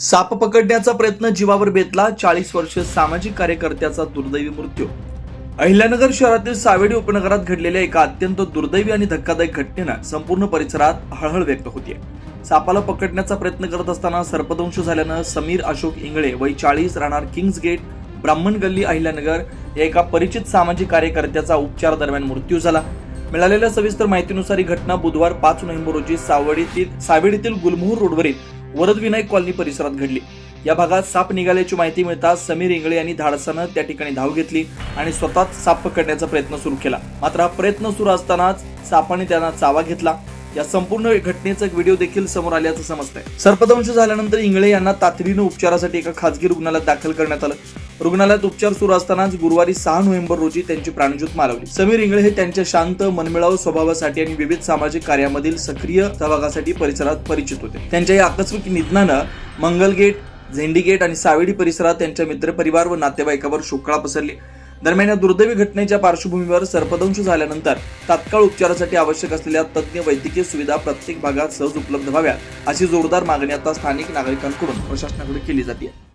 साप पकडण्याचा प्रयत्न जीवावर बेतला. चाळीस वर्ष सामाजिक कार्यकर्त्याचा दुर्दैवी मृत्यू. अहिल्यानगर शहरातील सावेडी उपनगरात घडलेल्या एका अत्यंत दुर्दैवी आणि धक्कादायक घटनेनं संपूर्ण परिसरात हळहळ व्यक्त होती सापाला पकडण्याचा प्रयत्न करत असताना सर्पदंश झाल्यानं समीर अशोक इंगळे वय चाळीस राहणार किंग्ज गेट ब्राह्मण गल्ली अहिल्यानगर या एका परिचित सामाजिक कार्यकर्त्याचा उपचार दरम्यान मृत्यू झाला. मिळालेल्या सविस्तर माहितीनुसार ही घटना बुधवार पाच नोव्हेंबर रोजी सावडीतील सावेडीतील गुलमोहर रोडवरील वरद विनायक कॉलनी परिसरात घडली. या भागात साप निघाल्याची माहिती मिळताच समीर इंगळे यांनी धाडसानं त्या ठिकाणी धाव घेतली आणि स्वतःच साप पकडण्याचा प्रयत्न सुरू केला. मात्र हा प्रयत्न सुरू असतानाच सापाने त्यांना चावा घेतला. या संपूर्ण घटनेचा व्हिडिओ देखील समोर आल्याचं समजतंय. सर्पदंश झाल्यानंतर इंगळे यांना तातडीनं उपचारासाठी एका खासगी रुग्णालयात दाखल करण्यात आलं. रुग्णालयात उपचार सुरू असतानाच गुरुवारी सहा नोव्हेंबर रोजी त्यांची प्राणज्योत मालवली. समीर इंगळे हे त्यांच्या शांत मनमिळावू स्वभावासाठी आणि विविध सामाजिक कार्यामधील सक्रिय सहभागासाठी परिसरात परिचित होते. त्यांच्या या आकस्मिक निधनानं मंगलगेट झेंडीगेट आणि सावेडी परिसरात त्यांच्या मित्रपरिवार व नातेवाईकावर शोकळा पसरली. दरम्यान या दुर्दैवी घटनेच्या पार्श्वभूमीवर सर्पदंश झाल्यानंतर तात्काळ उपचारासाठी आवश्यक असलेल्या तज्ज्ञ वैद्यकीय सुविधा प्रत्येक भागात सहज उपलब्ध व्हाव्यात अशी जोरदार मागणी आता स्थानिक नागरिकांकडून प्रशासनाकडे केली जाते